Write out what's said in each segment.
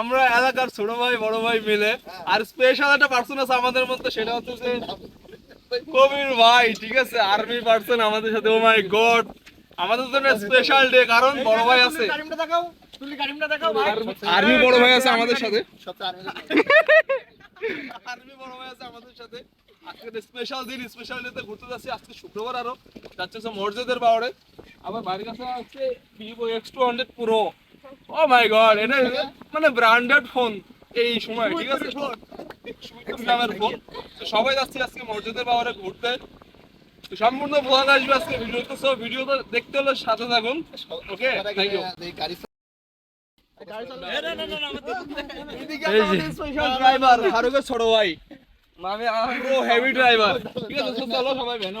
আমরা এলাকার ছোট ভাই বড় ভাই মিলে। আর স্পেশাল একটা পার্সন আছে আমাদের মধ্যে সেটা হচ্ছে যে কবির ভাই ঠিক আছে? আর্মি পার্সন আমাদের সাথে। ও মাই গড আমাদের জন্য স্পেশাল ডে কারণ বড় ভাই আছে। আর্মি বড় ভাই আছে আমাদের সাথে। আর্মি বড় ভাই। আছে আমাদের সাথে। আজকে স্পেশাল দিন স্পেশাল ডেতে ঘুরতে যাচ্ছি। আজকে শুক্রবার আরও। যাচ্ছে মসজিদের পাওয়ারে আবার বাড়ির কাছে আছে Vivo X two hundred pro oh my god এটা মানে ব্র্যান্ডেড ফোন এই সময় ঠিক আছে ফোন সবাই যাচ্ছি আজকে মসজিদের পাওয়ারে ঘুরতে সম্পূর্ণ ভ্লগ আসবে আজকে ভিডিও তো সব ভিডিও তো দেখতে হলে সাথে থাকুন ওকে থ্যাংক ইউ ড্রাইভার ছোট ভাই মানে হেভি ড্রাইভার ঠিক আছে চলো সবাই ভ্যানে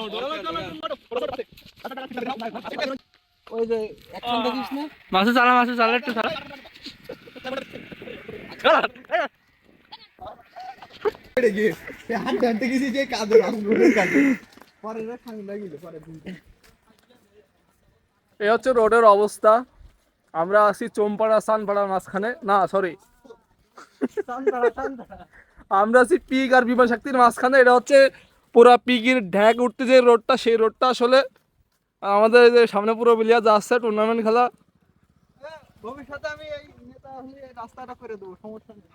উঠো মাসু চালা মাসু চালা একটু চালা এই হচ্ছে রোডের অবস্থা। আমরা আছি চোমপাড়া সানপাড়ার মাঝখানে। না সরি আমরা আছি পিক আর বিমান শক্তির মাঝখানে। এটা হচ্ছে পুরা পিকের ঢ্যাক উঠতে যে রোডটা সেই রোডটা আসলে আমাদের এই যে সামনে পুরো বিলিয়া যাচ্ছে টুর্নামেন্ট খেলা। ভবিষ্যতে আমি এই নেতা হলে এই রাস্তাটা করে দেবো সমস্যা নেই।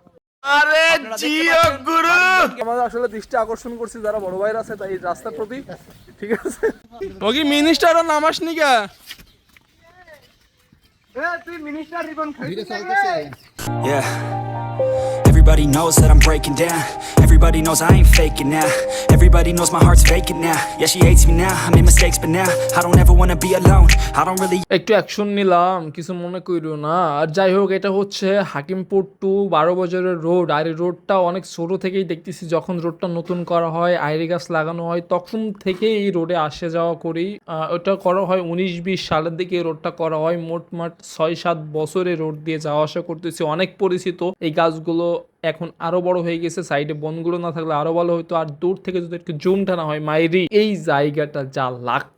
আরে জিও গুরু! আমাদের আসলে দৃষ্টি আকর্ষণ করছি যারা বড় ভাইরা আছে তাই এই রাস্তার প্রতি। ঠিক আছে? ও কি মিনিস্টার নামাস নি কে এ তুই মিনিস্টার রিবন খাইছিস. Everybody knows that I'm breaking down. Everybody knows I ain't faking now. Everybody knows my heart's vacant now. Yeah, she hates me now. I made mistakes, but now I don't ever wanna be alone. I don't really একটু action নিলাম কিছু মনে করিও না আর যাই হোক এটা হচ্ছে হাকিমপুর টু বারো বাজারের রোড আর এই রোডটা অনেক ছোট থেকেই দেখতেছি যখন রোডটা নতুন করা হয় আইরি গাছ লাগানো হয় তখন থেকে এই রোডে আসে যাওয়া করি ওটা করা হয় উনিশ বিশ সালের দিকে এই রোডটা করা হয় মোটমাট ছয় সাত বছরে রোড দিয়ে যাওয়া আসা করতেছি অনেক পরিচিত এই গাছগুলো এখন আরও বড় হয়ে গেছে, সাইডে বনগুলো না থাকলে আরও ভালো হতো। আর দূর থেকে যদি একটু জুম টানা হয়, মাইরি, এই জায়গাটা যা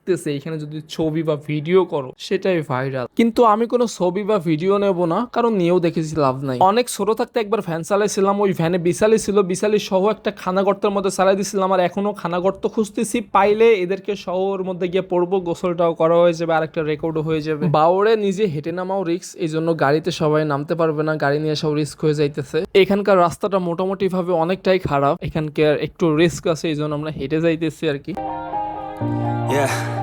লাগতেছে এখানে যদি ছবি বা ভিডিও করো, সেটাই ভাইরাল কিন্তু আমি কোনো ছবি বা ভিডিও নেব না, কারণ নিয়েও দেখেছি লাভ নাই। অনেক ছোট থাকতে একবার ভ্যান চালাইছিলাম, ওই ভ্যানে বিশালি ছিল বিশালি সহ একটা খানা গর্তের মধ্যে চালাই দিছিলাম, আর এখনও খানা গর্ত খুঁজতেছি, পাইলে এদেরকে শহর মধ্যে গিয়ে পড়ব, গোসলটাও করা হয়ে যাবে আর একটা রেকর্ডও হয়ে যাবে। বাউরে নিজে হেঁটে নামাও রিক্স এই জন্য গাড়িতে সবাই নামতে পারবে না, গাড়ি নিয়ে সব রিস্ক হয়ে যাইতেছে। এখানকার রাস্তাটা মোটামুটি ভাবে অনেকটাই খারাপ, এখানকার একটু রিস্ক আছে এই জন্য আমরা হেঁটে যাইতেছি আর কি। Yeah.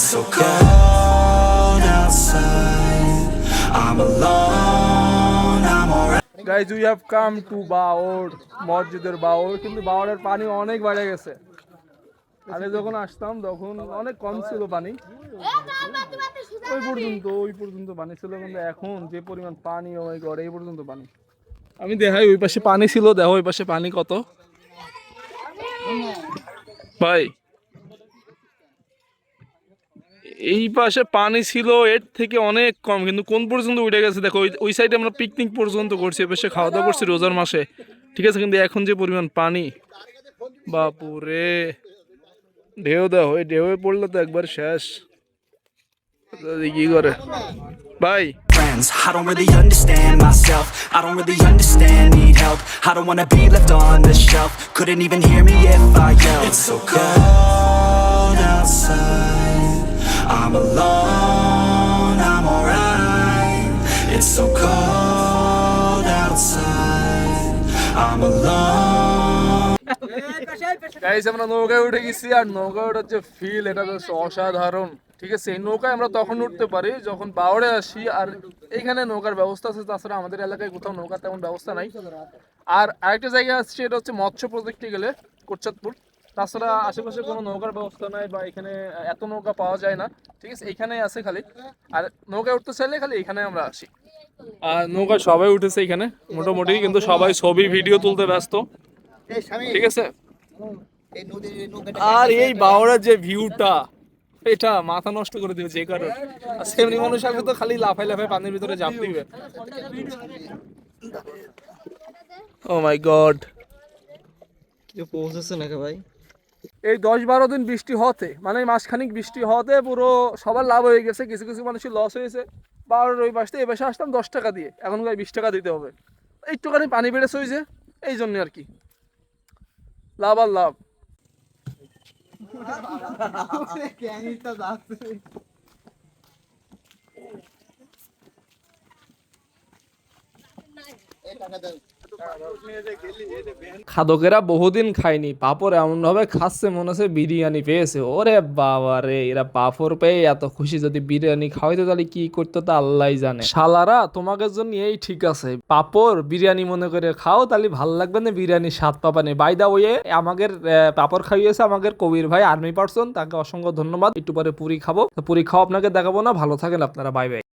It's so cold outside. I'm alone. I'm alright. Guys we have come to বাওর মসজিদের বাওর কিন্তু বাওরের পানি অনেক বেড়ে গেছে আগে যখন আসতাম, তখন অনেক কম ছিল পানি ওই পর্যন্ত ওই পর্যন্ত পানি ছিল, কিন্তু এখন যে পরিমাণ পানি ওই গড়ে এই পর্যন্ত পানি আমি দেখাই, ওই পাশে পানি ছিল, দেখো, ওই পাশে পানি কত ভাই এই পাশে পানি ছিল এর থেকে অনেক কম কিন্তু কোন পর্যন্ত উঠে গেছে দেখো ওই- ওই সাইডে আমরা পিকনিক পর্যন্ত করছি এ পাশে খাওয়া দাওয়া করছি রোজার মাসে ঠিক আছে কিন্তু এখন যে পরিমাণ পানি বাপুরে ঢেউ দেও ওই ঢেউয়ে পড়লে তো একবার শেষ কি করে ভাই. I don't really understand myself. I don't really understand, need help. I don't wanna be left on the shelf. Couldn't even hear me if I yelled. It's so cold outside. I'm alone, I'm alright. It's so cold outside. I'm alone. Guys আমরা নৌকায় উঠে গেছি আর নৌকায় ওঠার যে feel এটা তো অসাধারণ ঠিক আছে এই নৌকায় আমরা তখন উঠতে পারি যখন বাওড়ে আসি আর এখানে নৌকার ব্যবস্থা আছে তাছাড়া আমাদের এলাকায় কোথাও নৌকার তেমন ব্যবস্থা নাই আর আরেকটা জায়গা আছে সেটা হচ্ছে মৎস্য প্রজেক্টে গেলে কোটচাঁদপুর তাছাড়া আশেপাশে কোনো নৌকার ব্যবস্থা নাই বা এখানে এত নৌকা পাওয়া যায় না। ঠিক আছে এখানেই আছে খালি। আর নৌকায় উঠতে চাইলে খালি এখানে আমরা আসি। আর নৌকা সবাই উঠেছে এখানে মোটামুটি কিন্তু সবাই ছবি ভিডিও তুলতে ব্যস্ত। ঠিক আছে? আর এই বাওড়ার যে ভিউটা এটা মাথা নষ্ট করে দিবে যে কারণে। আর সেমনি মানুষ আসবে তো খালি লাফাই লাফাই পানির ভিতরে জাপ দিবে। ও মাই গড পৌঁছেছে নাকি ভাই? এই দশ বারো দিন বৃষ্টি হতে মানে মাসখানিক বৃষ্টি হতে পুরো সবার লাভ হয়ে গেছে, কিছু কিছু মানুষের লস হয়েছে। বারোর ওই মাসতে এই পাশে আসতাম দশ টাকা দিয়ে এখন বিশ টাকা দিতে হবে। একটুখানি পানি বেড়েছে হয়েছে এই জন্য আর কি। লাভ আর লাভ। যাচ্ছে খাদকেরা বহুদিন খায়নি, পাপড় এমন ভাবে খাচ্ছে মনে হচ্ছে বিরিয়ানি পেয়েছে। ওরে বাবা রে, এরা পাপড় পেয়ে এত খুশি যদি বিরিয়ানি খাওয়াইতো তাহলে কি করতো তা আল্লাহ জানে। শালারা, তোমাদের জন্য এই ঠিক আছে। পাপড় বিরিয়ানি মনে করে খাও, তাহলে ভালো লাগবে না বিরিয়ানি স্বাদ পাবানি বাই দা ওয়ে আমাদের পাপড় খাইয়েছে আমাদের কবির ভাই আর্মি পার্সন তাকে অসংখ্য ধন্যবাদ। একটু পরে পুরি খাব। পুরি খাওয়া আপনাকে দেখাবো না, ভালো থাকেন আপনারা বাই বাই